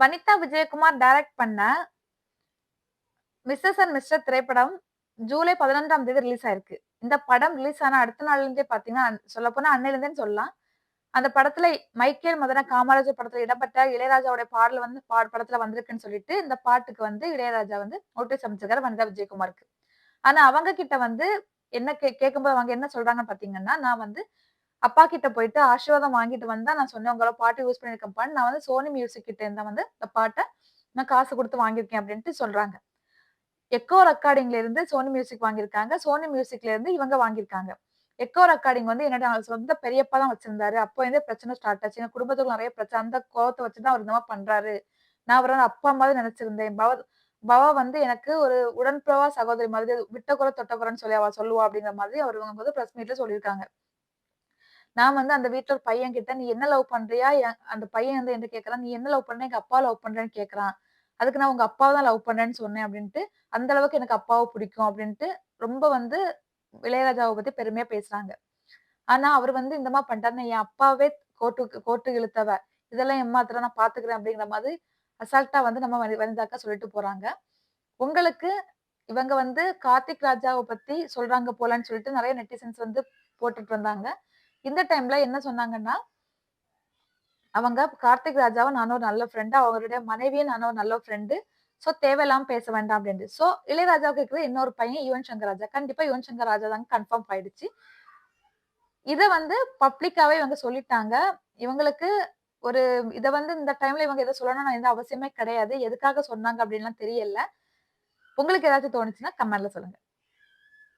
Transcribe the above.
Vanitha Vijayakumar direct பண்ண Mrs and mister திரைப்படம் ஜூலை பதினொன்றாம் தேதி ரிலீஸ் ஆயிருக்கு. இந்த படம் ரிலீஸ் ஆன அடுத்த நாள்ல இருந்தே பாத்தீங்கன்னா சொல்ல போனா அன்னையிலிருந்தேன்னு சொல்லலாம். அந்த படத்துல மைக்கேல் மதன காமராஜர் படத்துல இடம்பெற்ற இளையராஜாவுடைய பாடல் வந்து பா படத்துல வந்திருக்குன்னு சொல்லிட்டு இந்த பாட்டுக்கு வந்து இளையராஜா வந்து நோட்டீஸ் அமைச்சிருக்காரு வனிதா விஜயகுமாருக்கு. ஆனா அவங்க கிட்ட வந்து என்ன கே கேட்கும்போது அவங்க என்ன சொல்றாங்கன்னு பாத்தீங்கன்னா நான் வந்து அப்பா கிட்ட போயிட்டு ஆசீர்வாதம் வாங்கிட்டு வந்தா நான் சொன்னேன் உங்களோட பாட்டு யூஸ் பண்ணிருக்கேன் நான் வந்து சோனி மியூசிக் கிட்ட இருந்தா வந்து இந்த பாட்டை நான் காசு கொடுத்து வாங்கியிருக்கேன். அப்படின்ட்டு சொல்றாங்க. எக்கோ ரெக்கார்டிங்ல இருந்து சோனி மியூசிக் வாங்கியிருக்காங்க. சோனி மியூசிக்ல இருந்து இவங்க வாங்கியிருக்காங்க. எக்கோ ரெக்கார்டிங் வந்து என்னோட சொந்த பெரியப்பா தான் வச்சிருந்தாரு. அப்போ இருந்தே பிரச்சனை ஸ்டார்ட் ஆச்சு. எங்க குடும்பத்துக்கு நிறைய பிரச்சனை. அந்த கோவத்தை வச்சுதான் அவர் இந்த மாதிரி பண்றாரு. நான் அவரை அப்பா மாதிரி நினைச்சிருந்தேன். பவ பவா வந்து எனக்கு ஒரு உடன்பிரவா சகோதரி மாதிரி விட்ட குறை தொட்ட குறைன்னு சொல்லி அவ சொல்லுவா அப்படிங்கிற மாதிரி அவர் வந்து பிரஸ் மீட்ல சொல்லியிருக்காங்க. நான் வந்து அந்த வீட்டுல ஒரு பையன் கிட்ட நீ என்ன லவ் பண்றியா? அந்த பையன் வந்து என்ன கேட்கறான் நீ என்ன லவ் பண்ற? எங்க அப்பா லவ் பண்றேன்னு கேக்குறான். அதுக்கு நான் உங்க அப்பாவை தான் லவ் பண்றேன்னு சொன்னேன் அப்படின்ட்டு அந்த அளவுக்கு எனக்கு அப்பாவை பிடிக்கும் அப்படின்ட்டு ரொம்ப வந்து இளையராஜாவை பத்தி பெருமையா பேசுறாங்க. ஆனா அவர் வந்து இந்த மாதிரி பண்றாருன்னா என் அப்பாவே கோட்டு கோர்ட்டு இழுத்தவ. இதெல்லாம் எம்மாத்திரம் நான் பாத்துக்கிறேன் அப்படிங்கிற மாதிரி அசால்ட்டா வந்து நம்ம வனிதாக்கா சொல்லிட்டு போறாங்க. உங்களுக்கு இவங்க வந்து கார்த்திக் ராஜாவை பத்தி சொல்றாங்க போலான்னு சொல்லிட்டு நிறைய நெட்டிசன்ஸ் வந்து போட்டுட்டு வந்தாங்க. இந்த டைம்ல என்ன சொன்னாங்கன்னா அவங்க கார்த்திக் ராஜாவும் நானும் ஒரு நல்ல ஃப்ரெண்டு அவங்களுடைய மனைவியும் நானும் ஒரு நல்ல ஃப்ரெண்டு ஸோ தேவையில்லாம பேச வேண்டாம் அப்படின்ட்டு. ஸோ இளையராஜாவுக்கு இருக்கிற இன்னொரு பையன் யுவன் சங்கர் ராஜா. கண்டிப்பா யுவன் சங்கர் ராஜா தாங்க கன்ஃபார்ம் ஆயிடுச்சு. இதை வந்து பப்ளிக்காவே இவங்க சொல்லிட்டாங்க. இவங்களுக்கு ஒரு இதை வந்து இந்த டைம்ல இவங்க எதை சொல்லணும்னு எந்த அவசியமே கிடையாது. எதுக்காக சொன்னாங்க அப்படின்லாம் தெரியல. உங்களுக்கு ஏதாச்சும் தோணுச்சுன்னா கமெண்ட்ல சொல்லுங்க.